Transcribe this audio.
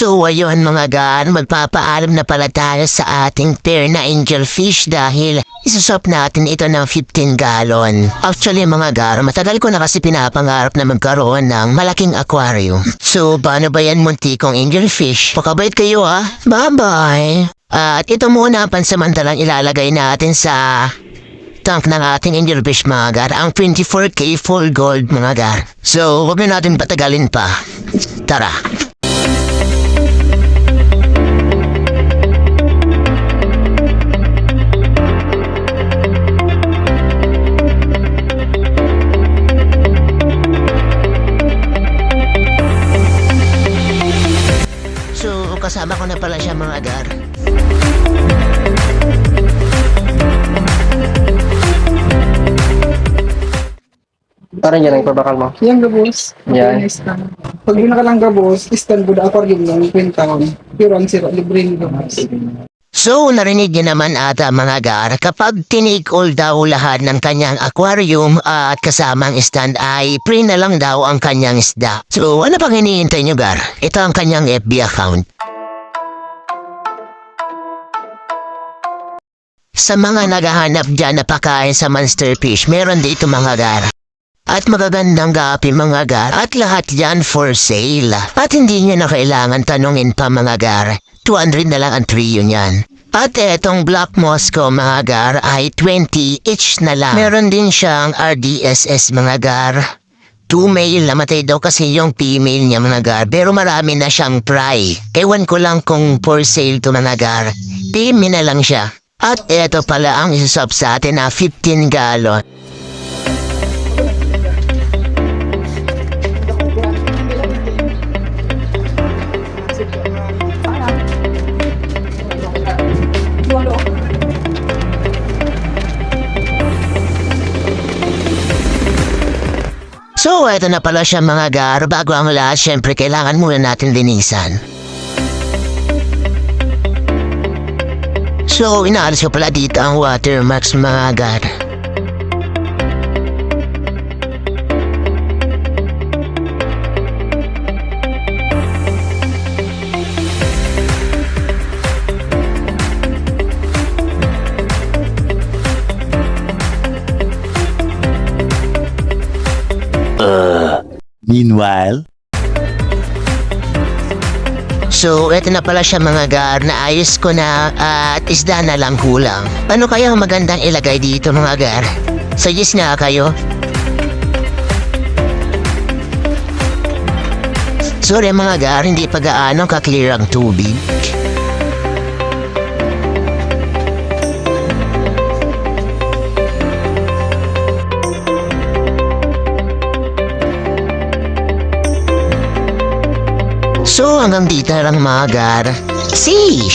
So ayun mga gar, magpapaalam na pala tayo sa ating pair na angelfish dahil isusop natin ito ng 15 gallon. Actually mga gar, matagal ko na kasi pinapangarap na magkaroon ng malaking aquarium. So paano ba yan munti kong angelfish? Pakabait kayo ah. Bye-bye! At ito muna ang pansamantalang ilalagay natin sa tank ng ating angelfish mga gar, ang 24k full gold mga gar. So huwag na natin patagalin pa. Tara! Kasama ko na pala siya mga agar. Parang yan ang pabakal mo. Yang gabos. Yan. Pag yun nakalang gabos, stand ko na aquarium ng kwentaon. Pero ang sira, libre ng gabos. So, narinig niyo naman ata mga gar, kapag tinake all daw lahat ng kanyang aquarium at kasamang stand ay free na lang daw ang kanyang isda. So, ano pang hinihintay niyo gar? Ito ang kanyang FB account. Sa mga naghahanap dyan na pakain sa monsterfish, meron dito mga gar. At magagandang gapi mga gar at lahat yan for sale. At hindi nyo na kailangan tanungin pa mga gar. 200 na lang ang trio niyan. At etong Black Moscow mga gar ay 20 each na lang. Meron din siyang RDSS mga gar. Two male namatay daw kasi yung female niya mga gar. Pero marami na siyang try. Ewan ko lang kung for sale to mga gar. Pimi na lang siya. At eto pala ang isusop sa atin na 15 gallon. So, eto na pala siya mga gar. Bago ang lahat, syempre kailangan muna natin linisan. So, inaalis ko pala dito ang watermarks mga gar. Meanwhile, So, eto na pala siya mga gar. Naayos ko na at isda na lang kulang. Ano kaya ang magandang ilagay dito mga gar? Suggest nga kayo. Sorry mga gar, hindi pa gaano ka-clear ang tubig. So hanggang dito na lang mga gar. Sheesh!